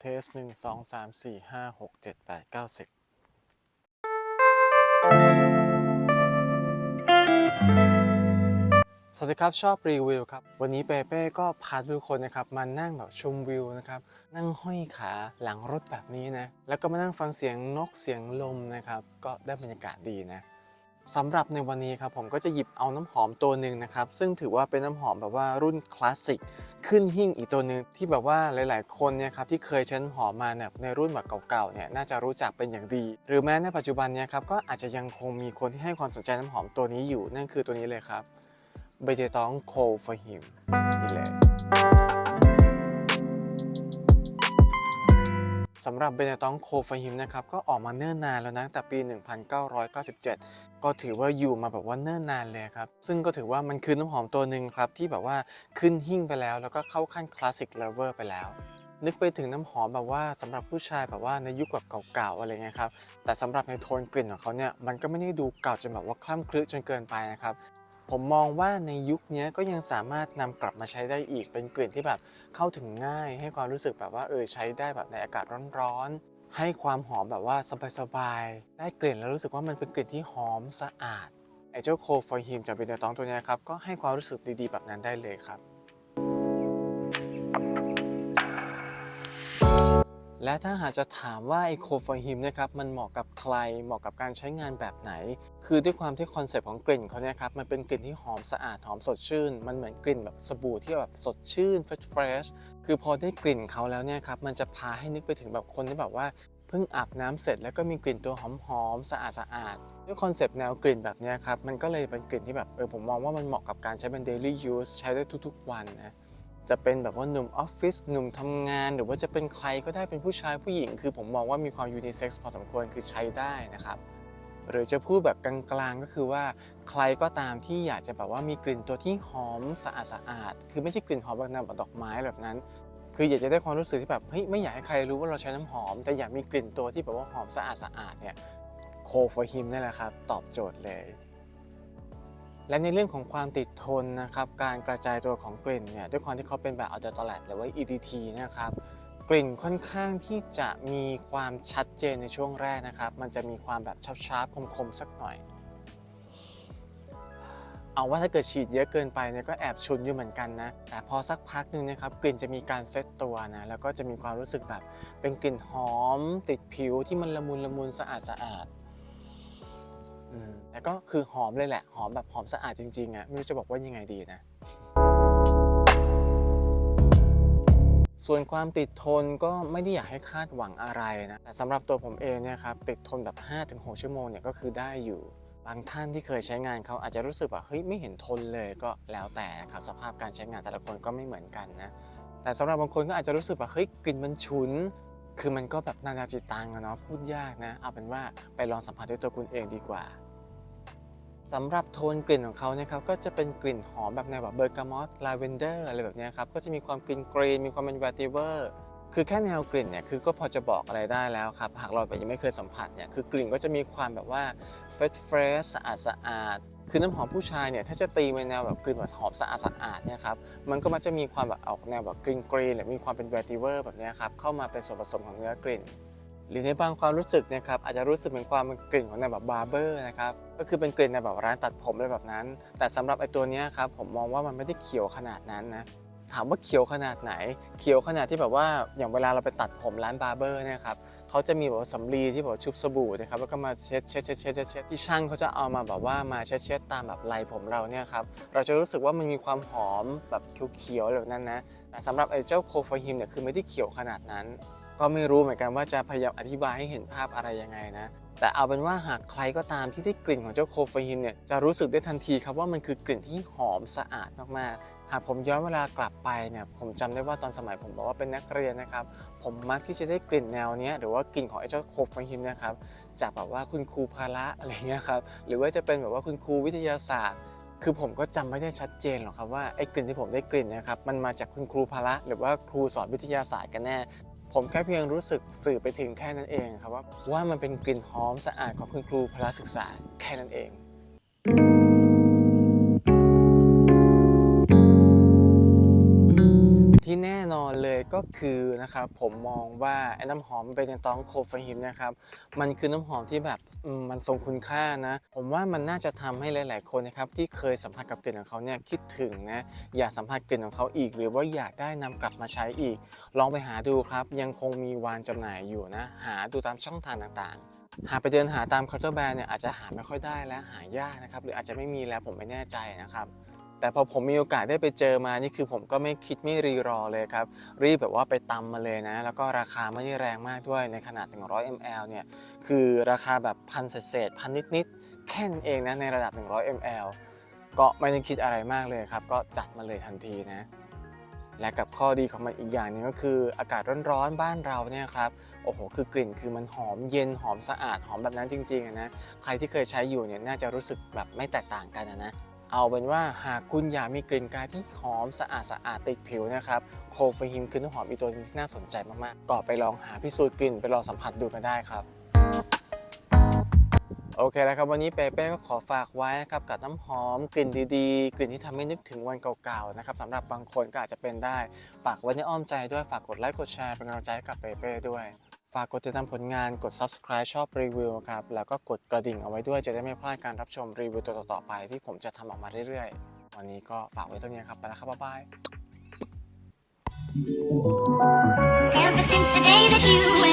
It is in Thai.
เทสหนึ่งสองสามสี่ห้าหกเจ็ดแปดเก้าสิบสวัสดีครับ ชอบรีวิวครับ วันนี้เปเป้ก็พาทุกคนนะครับมานั่งแบบชมวิวนะครับ นั่งห้อยขาหลังรถแบบนี้นะ แล้วก็มานั่งฟังเสียงนกเสียงลมนะครับ ก็ได้บรรยากาศดีนะ สำหรับในวันนี้ครับผมก็จะหยิบเอาน้ำหอมตัวหนึ่งนะครับซึ่งถือว่าเป็นน้ำหอมแบบว่ารุ่นคลาสสิกขึ้นหิ่งอีกตัวหนึ่งที่แบบว่าหลาย ๆ คนเนี่ยครับที่เคยใช้น้ำหอมมาเนี่ยในรุ่นแบบเก่า ๆ เนี่ยน่าจะรู้จักเป็นอย่างดี หรือแม้ในปัจจุบันเนี่ยครับก็อาจจะยังคงมีคนที่ให้ความสนใจน้ำหอมตัวนี้อยู่นั่นคือตัวนี้เลยครับเบเจตองโคฟอฮิมนี่เลย สำหรับเบเนตองโคฟาฮิมนะครับก็ออกมาเนิ่นนานแล้วนะแต่ปี 1997 ก็ถือว่าอยู่มาแบบว่าเนิ่นนานเลยครับ ซึ่งก็ถือว่ามันคือน้ำหอมตัวหนึ่งครับ ที่แบบว่าขึ้นหิ่งไปแล้ว แล้วก็เข้าขั้นคลาสสิกเลเวอร์ไปแล้วนึกไปถึงน้ำหอมแบบว่าสำหรับผู้ชายแบบว่าในยุคแบบเก่าๆอะไรเงี้ยครับแต่สำหรับในโทนกลิ่นของเขาเนี่ยมันก็ไม่ได้ดูเก่าจนแบบว่าคล่ำคลึจนเกินไปนะครับ ผมมองว่าในยุคนี้ก็ยังสามารถนำกลับมาใช้ได้อีกเป็นกลิ่นที่แบบเข้าถึงง่าย ให้ความรู้สึกแบบว่าเออใช้ได้แบบในอากาศร้อนๆให้ความหอมแบบว่าสบายๆได้กลิ่นแล้วรู้สึกว่ามันเป็นกลิ่นที่หอมสะอาดไอเจ้าโคฟอยฮิมจากเบนเนตองตัวเนี้ยครับก็ให้ความรู้สึกดีๆแบบนั้นได้เลยครับ และถ้าหากจะถามว่าไอโคฟอฮิมนะครับมันเหมาะกับใครเหมาะกับการใช้งานแบบไหน คือด้วยความที่คอนเซปต์ของกลิ่นเขาเนี่ยครับมันเป็นกลิ่นที่หอมสะอาดหอมสดชื่น มันเหมือนกลิ่นแบบสบู่ที่แบบสดชื่นเฟรชเฟรชคือพอได้กลิ่นเขาแล้วเนี่ยครับมันจะพาให้นึกไปถึงแบบคนที่แบบว่าเพิ่งอาบน้ำเสร็จแล้วก็มีกลิ่นตัวหอมๆสะอาดสะอาดๆด้วยคอนเซปต์แนวกลิ่นแบบเนี้ยครับมันก็เลยเป็นกลิ่นที่แบบเออผมมองว่ามันเหมาะกับการใช้เป็น daily use ใช้ได้ทุกๆวันนะ จะเป็นแบบว่าหนุ่มออฟฟิศหนุ่มทำงาน หรือว่าจะเป็นใครก็ได้เป็นผู้ชายผู้หญิง คือผมมองว่ามีความยูนิเซ็กซ์พอสมควรคือใช้ได้นะครับ หรือจะพูดแบบกลางๆก็คือว่าใครก็ตามที่อยากจะแบบว่ามีกลิ่นตัวที่หอมสะอาดสะอาดๆคือไม่ใช่กลิ่นหอมแบบนวแบบดอกไม้แบบนั้น คืออยากจะได้ความรู้สึกที่แบบเฮ้ยไม่อยากให้ใครรู้ว่าเราใช้น้ำหอม แต่อยากมีกลิ่นตัวที่แบบว่าหอมสะอาดสะอาดๆเนี่ยโคฟอร์ฮิมนี่แหละครับตอบโจทย์เลย และในเรื่องของความติดทนนะครับการกระจายตัวของกลิ่นเนี่ยด้วยความที่เขาเป็นแบบอัลเตอร์ตแลหรือว่า EDT นะครับกลิ่นค่อนข้างที่จะมีความชัดเจนในช่วงแรกนะครับ มันจะมีความแบบชาร์ปๆคมๆสักหน่อย เอาว่าถ้าเกิดฉีดเยอะเกินไปเนี่ยก็แอบฉุนอยู่เหมือนกันนะ แต่พอสักพักหนึ่งนะครับกลิ่นจะมีการเซตตัวนะ แล้วก็จะมีความรู้สึกแบบเป็นกลิ่นหอม ติดผิวที่มันละมุนละมุนสะอาดสะอาดอืม แล้วก็คือหอมเลยแหละ หอมแบบหอมสะอาดจริงๆอะไม่รู้จะบอกว่ายังไงดีนะ ส่วนความติดทนก็ไม่ได้อยากให้คาดหวังอะไรนะแต่สำหรับตัวผมเองเนี่ยครับติดทนแบบ 5-6 ชั่วโมงเนี่ยก็คือได้อยู่บางท่านที่เคยใช้งานเขาอาจจะรู้สึกว่าเฮ้ยไม่เห็นทนเลยก็แล้วแต่ครับสภาพการใช้งานแต่ละคนก็ไม่เหมือนกันนะแต่สำหรับบางคนก็อาจจะรู้สึกว่าเฮ้ยกลิ่นมันฉุน คือมันก็แบบนานาจิตตังอะเนาะพูดยากนะเอาเป็นว่าไปลองสัมผัสด้วยตัวคุณเองดีกว่า สำหรับโทนกลิ่นของเขาเนี่ยครับก็จะเป็นกลิ่นหอมแบบแนวแบบเบอร์กามอตลาเวนเดอร์อะไรแบบนี้ครับก็จะมีความกลิ่นกรีนมีความเป็นวาติเวอร์คือแค่แนวกลิ่นเนี่ยคือก็พอจะบอกอะไรได้แล้วครับหากเราแบบยังไม่เคยสัมผัสเนี่ยคือกลิ่นก็จะมีความแบบว่าเฟรชเฟรชสะอาดสะอาดคือน้ำหอมผู้ชายเนี่ยถ้าจะตีเป็นแนวแบบกลิ่นแบบหอมสะอาดสะอาดเนี่ยครับมันก็มักจะมีความแบบออกแนวแบบกรีนกรีนหรือมีความเป็นวาติเวอร์แบบนี้ครับเข้ามาเป็นส่วนผสมของเนื้อกลิ่น หรือในบางความรู้สึกเนะครับอาจจะรู้สึกเป็นความเป็นกลิ่นของในแบบบาร์เบอร์นะครับก็คือเป็นกลิ่นในแบบร้านตัดผมอะไรแบบนั้น แต่สำหรับไอตัวนี้ครับผมมองว่ามันไม่ได้เขียวขนาดนั้นนะถามว่าเขียวขนาดไหน เขียวขนาดที่แบบว่าอย่างเวลาเราไปตัดผมร้านบาร์เบอร์เนี่ยครับเขาจะมีแบบว่าสำลีที่แบบชุบสบู่นะครับแล้วก็มาเช็ดเช็ดเช็ดเช็ดเช็ดเช็ดที่ช่างเขาจะเอามาแบบว่ามาเช็ดเช็ดตามแบบไหล่ผมเราเนี่ยครับเราจะรู้สึกว่ามันมีความหอมแบบเขียวๆแบบนั้นนะแต่สำหรับไอ้เจ้าโคฟาฮิมเนี่ยคือไม่ได้เขียวขนาดนั้น ก็ไม่รู้เหมือนกันว่าจะพยายามอธิบายให้เห็นภาพอะไรยังไงนะ แต่เอาเป็นว่าหากใครก็ตามที่ได้กลิ่นของเจ้าโคฟาฮินเนี่ยจะรู้สึกได้ทันทีครับว่ามันคือกลิ่นที่หอมสะอาดมากๆ หากผมย้อนเวลากลับไปเนี่ยผมจำได้ว่าตอนสมัยผมบอกว่าเป็นนักเรียนนะครับ ผมมักที่จะได้กลิ่นแนวเนี้ยหรือว่ากลิ่นของไอ้เจ้าโคฟาฮินเนะครับจากแบบว่าคุณครูพาระอะไรเงี้ยครับหรือว่าจะเป็นแบบว่าคุณครูวิทยาศาสตร์คือผมก็จำไม่ได้ชัดเจนหรอกครับว่าไอ้กลิ่นที่ผมได้กลิ่นนะครับมันมาจากคุณครูพาระหรือว่าครูสอนวิทยาศาสตร์กันแน่ ผมแค่เพียงรู้สึกสื่อไปถึงแค่นั้นเองครับว่าว่ามันเป็นกลิ่นหอมสะอาดของคุณครูพละศึกษาแค่นั้นเองที่แน่นอน ก็คือนะครับผมมองว่าไอ้น้ำหอมเบนตองโคฟาฮิมนะครับมันคือน้ำหอมที่แบบมันทรงคุณค่านะ ผมว่ามันน่าจะทำให้หลาย ๆ คนนะครับที่เคยสัมผัสกับกลิ่นของเขาเนี่ยคิดถึงนะอยากสัมผัสกลิ่นของเขาอีก หรือว่าอยากได้นำกลับมาใช้อีก ลองไปหาดูครับยังคงมีวางจำหน่ายอยู่นะ หาดูตามช่องทางต่างๆหากไปเดินหาตามเคาน์เตอร์แบรนด์เนี่ยอาจจะหาไม่ค่อยได้แล้วหายากนะครับหรืออาจจะไม่มีแล้วผมไม่แน่ใจนะครับ แต่พอผมมีโอกาสได้ไปเจอมานี่คือผมก็ไม่คิดไม่รีรอเลยครับ รีบแบบว่าไปตำมาเลยนะ แล้วก็ราคาไม่ได้แรงมากด้วยในขนาด 100 ml เนี่ยคือราคาแบบพันเศษพันนิดๆแค่นเองนะในระดับ 100 ml ก็ไม่ได้คิดอะไรมากเลยครับ ก็จัดมาเลยทันทีนะและกับข้อดีของมันอีกอย่างหนึงก็คืออากาศร้อนๆบ้านเราเนี่ยครับโอ้โหคือกลิ่นคือมันหอมเย็นหอมสะอาดหอมแบบนั้นจริงๆนะใครที่เคยใช้อยู่เนี่ยน่าจะรู้สึกแบบไม่แตกต่างกันนะ เอาเป็นว่าหากคุณอยากมีกลิ่นกายที่หอมสะอาดสะอาดติดผิวนะครับโคฟฮิมคือน้ำหอมอีกตัวนึงที่น่าสนใจมากๆ ก็ไปลองหาพิสูจน์กลิ่นไปลองสัมผัสดูกันได้ครับโอเคแล้วครับวันนี้เปเป้ก็ขอฝากไว้นะครับกับน้ำหอมกลิ่นดีๆ กลิ่นที่ทำให้นึกถึงวันเก่าๆนะครับสำหรับบางคนก็อาจจะเป็นได้ ฝากไว้ในอ้อมใจด้วยฝากกดไลค์กดแชร์เป็นกำลังใจให้กับเปเป้ด้วย ฝากกดติดตามผลงานกด subscribe ชอบรีวิวครับ แล้วก็กดกระดิ่งเอาไว้ด้วยจะได้ไม่พลาดการรับชมรีวิวตัวต่อๆไปที่ผมจะทำออกมาเรื่อยๆ วันนี้ก็ฝากไว้เท่านี้ครับ ไปแล้วครับ บ๊ายบาย Ever since the day that you